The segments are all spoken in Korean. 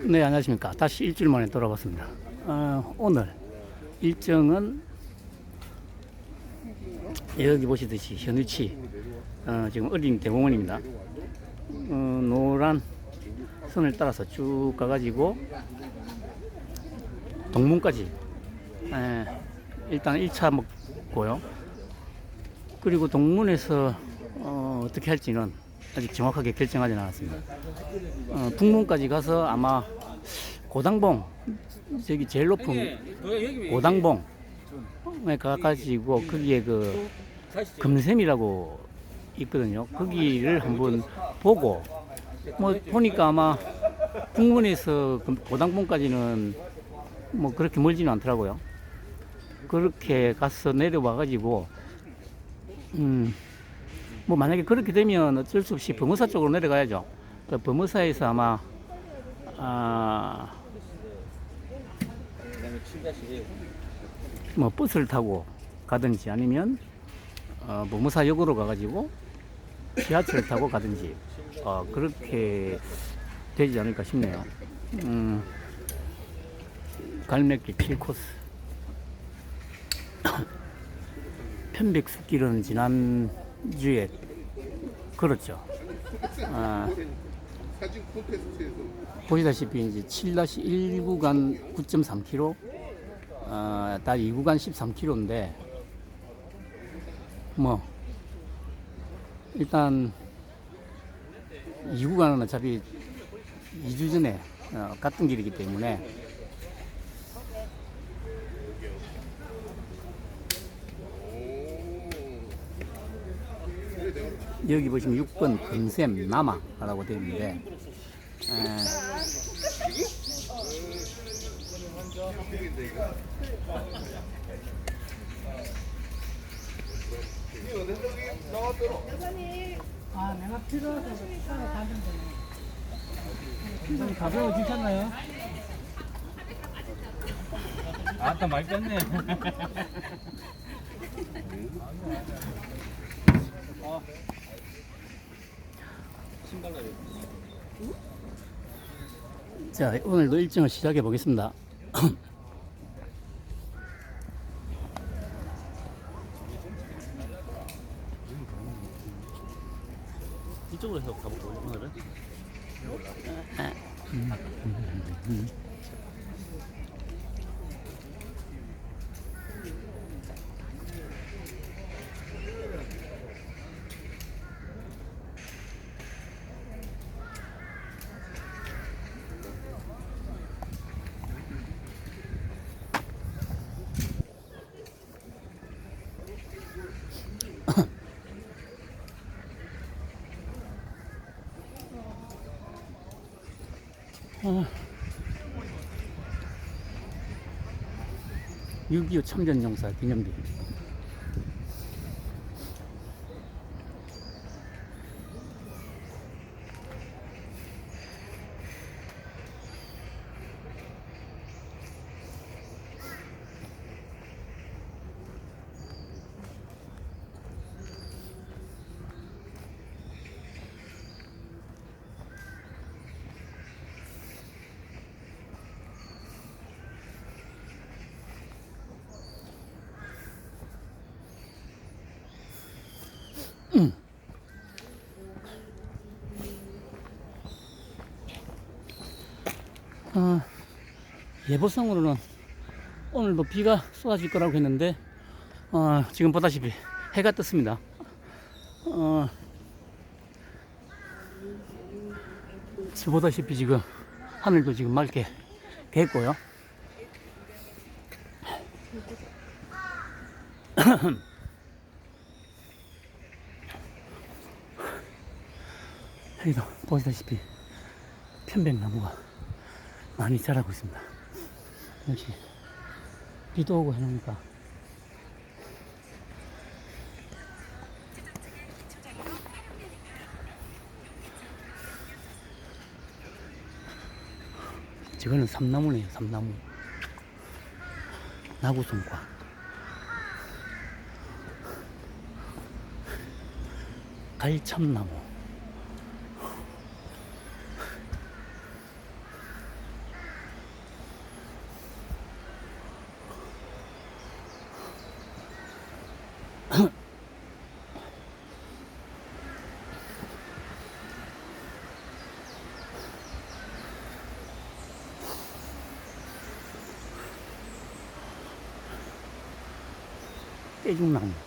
네, 안녕하십니까. 다시 일주일 만에 돌아왔습니다. 어, 오늘 일정은 여기 보시듯이 현위치 어, 지금 어린 대공원입니다. 어, 노란 선을 따라서 쭉 가가지고 동문까지 에, 일단 1차 먹고요. 그리고 동문에서 어, 어떻게 할지는 아직 정확하게 결정하지는 않았습니다. 어, 북문까지 가서 아마 고당봉 저기 제일 높은 고당봉에 가가지고 거기에 그 금샘이라고 있거든요. 거기를 한번 보고 뭐 보니까 아마 북문에서 금- 고당봉까지는 뭐 그렇게 멀지는 않더라고요. 그렇게 가서 내려와 가지고 음. 뭐 만약에 그렇게 되면 어쩔 수 없이 범어사 쪽으로 내려가야죠. 그 범어사에서 아마 아, 뭐 버스를 타고 가든지 아니면 어, 범어사역으로 가가지고 지하철을 타고 가든지 어, 그렇게 되지 않을까 싶네요. 음, 갈매길 필 코스 편백숲길은 지난 주에 걸었죠. 아, 보시다시피 이제 7-1구간 9.3km, 어, 달 2구간 13km인데, 뭐, 일단 2구간은 어차피 2주 전에 어, 갔던 길이기 때문에 여기 보시면 6번 금샘 남아라고 되어 있는데 에, 아, 내가 필요해서 따로 가는 거네. 가벼워 주셨나요? 아따 많이 뺐네. 자 오늘도 일정을 시작해 보겠습니다. 이쪽으로 해서 가볼까요, 오늘은? 6.25 참전용사 기념비. 예보성으로는 오늘도 비가 쏟아질 거라고 했는데 어, 지금 보다시피 해가 떴습니다. 어, 지금 보다시피 지금 하늘도 지금 맑게 됐고요. 여기도 보시다시피 편백나무가 많이 자라고 있습니다. 역시 비도 오고 해놓으니까 저거는 삼나무네요, 삼나무. 나구송과. 갈참나무. 깨죽 나무.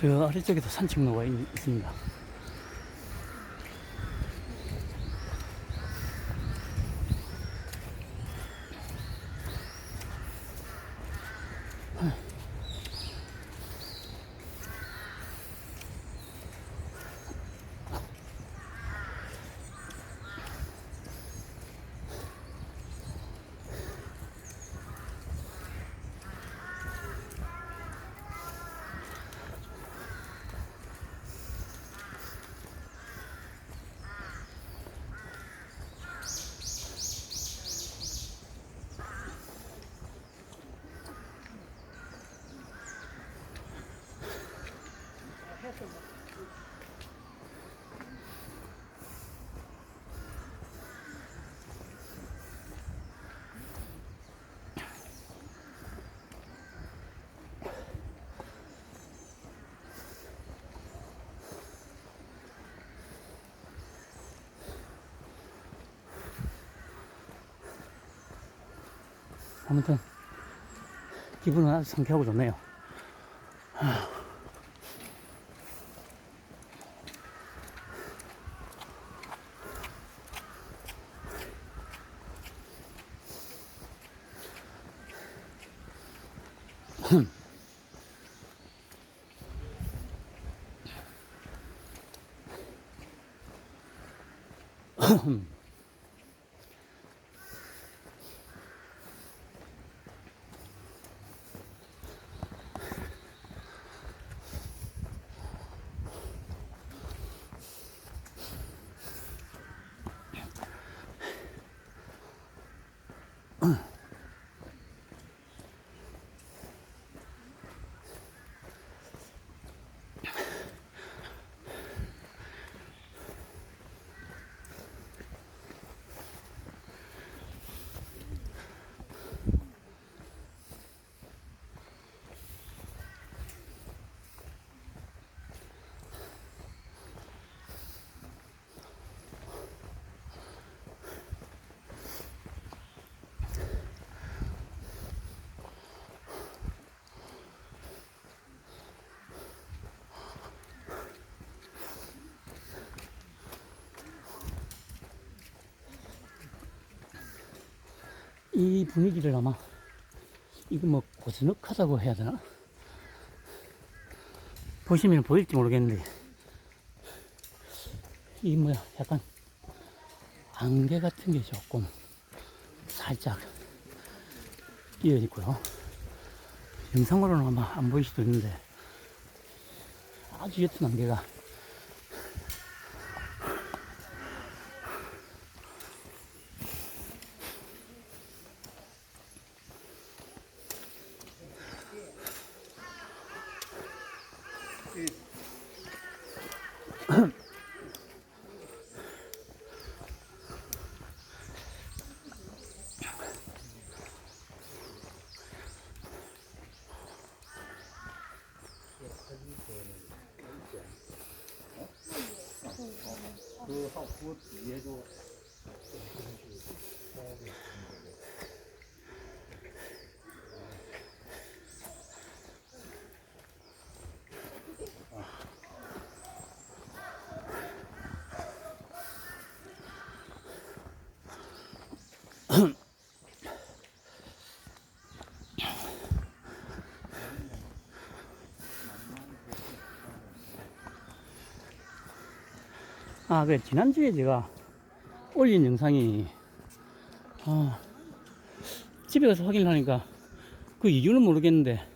저 아래쪽에도 산책로가 있, 있습니다. 아무튼 기분은 아주 상쾌하고 좋네요. 이 분위기를 아마 이거 뭐 고즈넉하다고 해야 되나? 보시면 보일지 모르겠는데 이 뭐야 약간 안개 같은 게 조금 살짝 끼어 있고요. 영상으로는 아마 안 보일 수도 있는데 아주 옅은 안개가 这好倒直接就， 아, 그래. 지난주에 제가 올린 영상이, 아, 집에 가서 확인을 하니까 그 이유는 모르겠는데,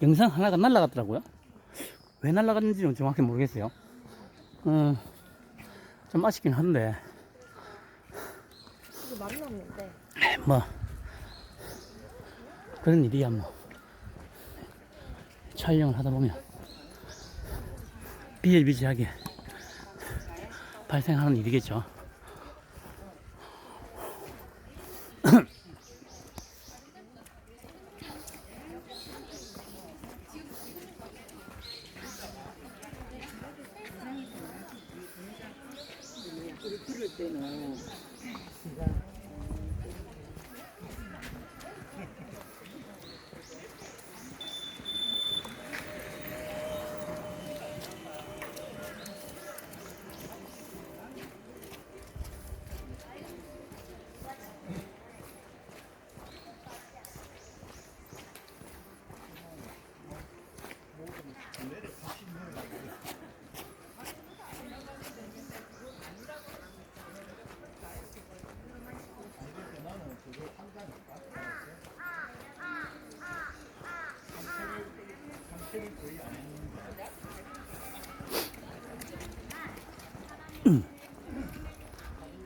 영상 하나가 날라갔더라고요. 왜 날라갔는지는 정확히 모르겠어요. 어, 좀 아쉽긴 한데, 이거 남는데. 뭐, 그런 일이야, 뭐. 촬영을 하다 보면, 비일비재하게 발생하는 일이겠죠.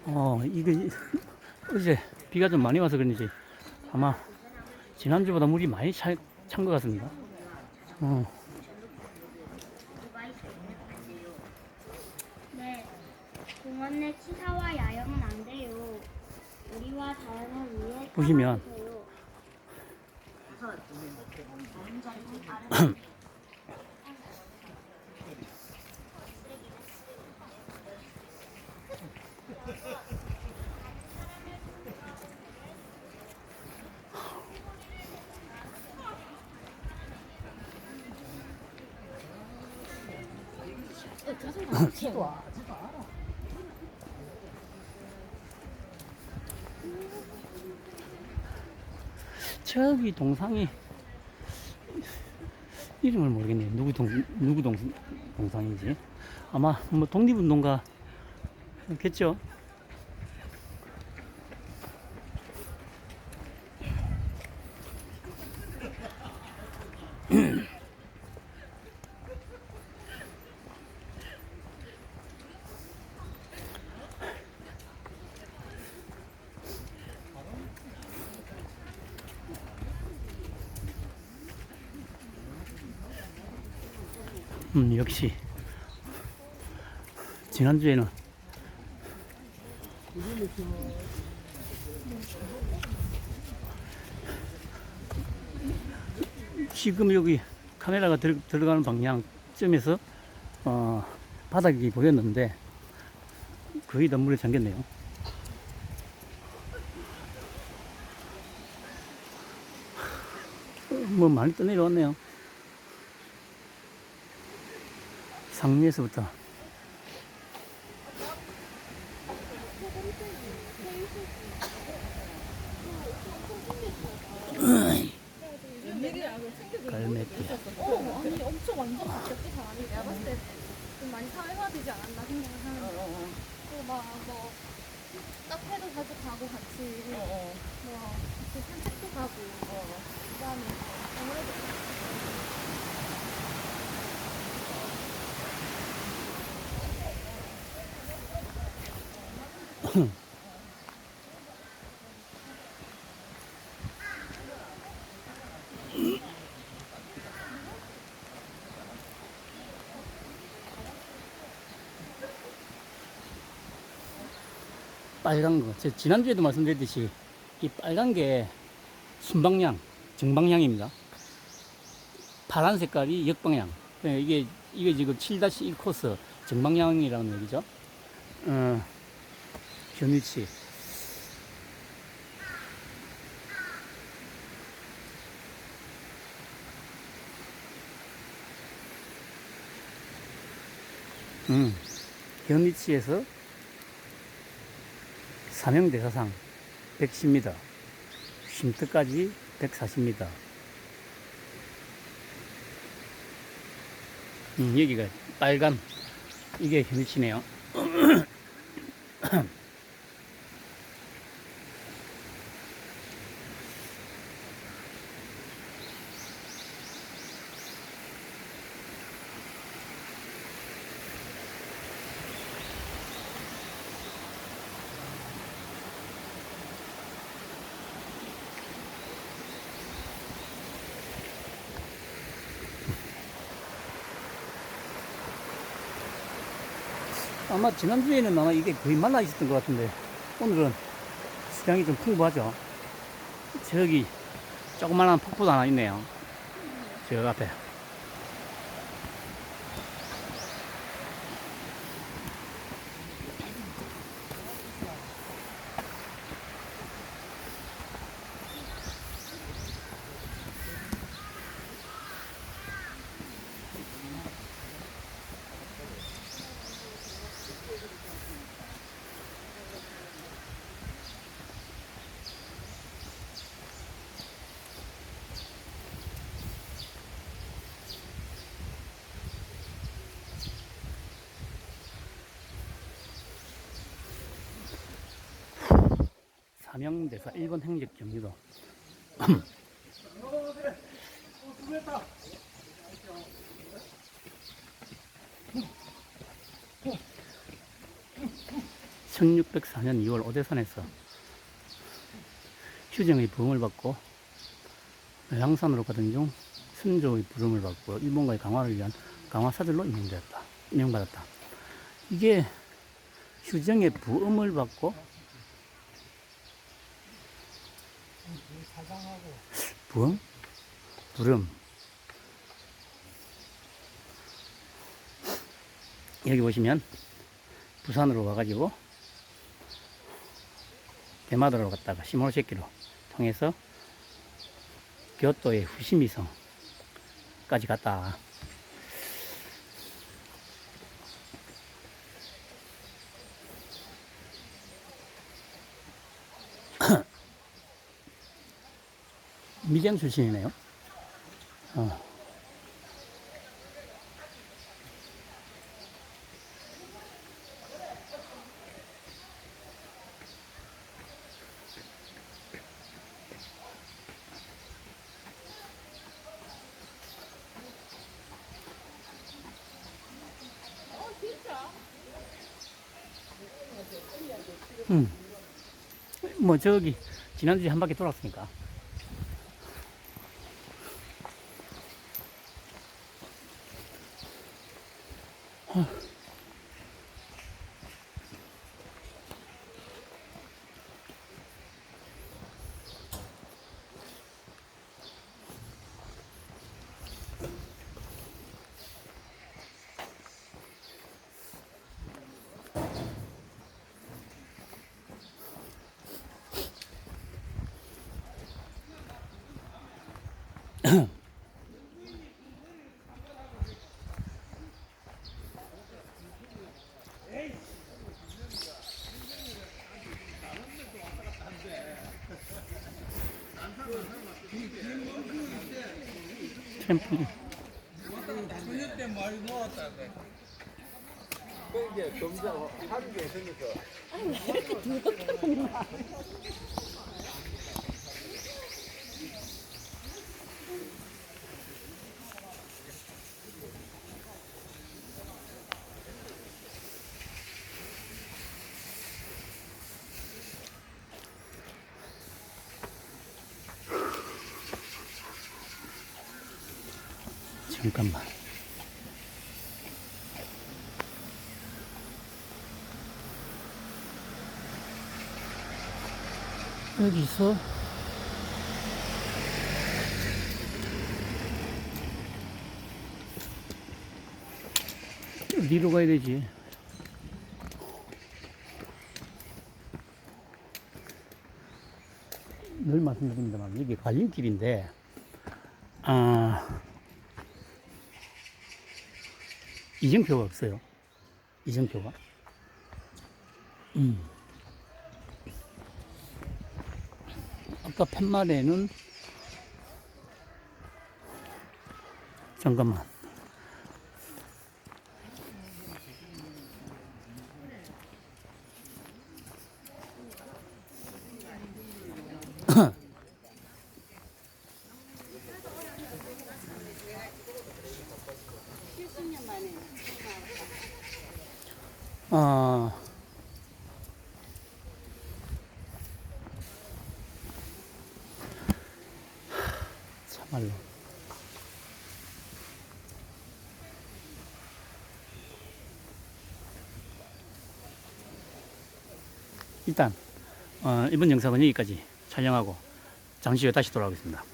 어, 이게 어제 비가 좀 많이 와서 그런지 아마 지난주보다 물이 많이 찬 것 같습니다. 어, 네, 공원 내 치사와 야영은 안 돼요. 우리와 자연을 위해 보시면 저기 동상이 이름을 모르겠네요. 누구 동 누구 동 동상인지 아마 뭐 독립운동가겠죠. 음, 역시 지난주에는 지금 여기 카메라가 들, 들어가는 방향쯤에서 어, 바닥이 보였는데 거의 다 물에 잠겼네요. 뭐 많이 떠내려왔네요. 상류에서부터 갈매기 어, 아니 엄청 완전 바뀌었지 사람이. 내가 봤을 때 좀 많이 사회화되지 않았나 생각을 하는데. 또막뭐 카페도 자주 가고 같이 뭐 같이 산책도 가고. 그다음에 아무래도 빨간 거. 제가 지난주에도 말씀드렸듯이 이 빨간 게 순방향, 정방향입니다. 파란 색깔이 역방향. 네, 이게 이게 지금 7-1 코스 정방향이라는 얘기죠. 어, 견위치. 음, 견위치에서 사명대사상 110m, 쉼터까지 140m. 음, 여기가 빨간 이게 현실이네요. 아마 지난주에는 아마 이게 거의 말라 있었던 것 같은데 오늘은 수량이 좀 풍부하죠. 저기 조그만한 폭포도 하나 있네요. 저 앞에. 사명대사 일본 행적 경유도 (1604년 2월) 오대산에서 휴정의 부흥을 받고 양산으로 가던 중 순조의 부름을 받고 일본과의 강화를 위한 강화 사절로 임명되었다 임명받았다. 이게 휴정의 부음을 받고 부흥? 부름. 여기 보시면 부산으로 와가지고 대마도로 갔다가 시모노세키로 통해서 교토의 후시미성까지 갔다. 미장 출신이네요. 어. 음. 뭐 저기 지난주에 한 바퀴 돌았으니까. 트램플린. 잠깐만. 여기서 어디로 가야 되지? 늘 말씀드립니다만 여기 관림길인데 아 이정표가 없어요. 이정표가. 음. 아까 팻말에는 잠깐만. 어, 참말로. 일단 어, 이번 영상은 여기까지 촬영하고 잠시 후에 다시 돌아오겠습니다.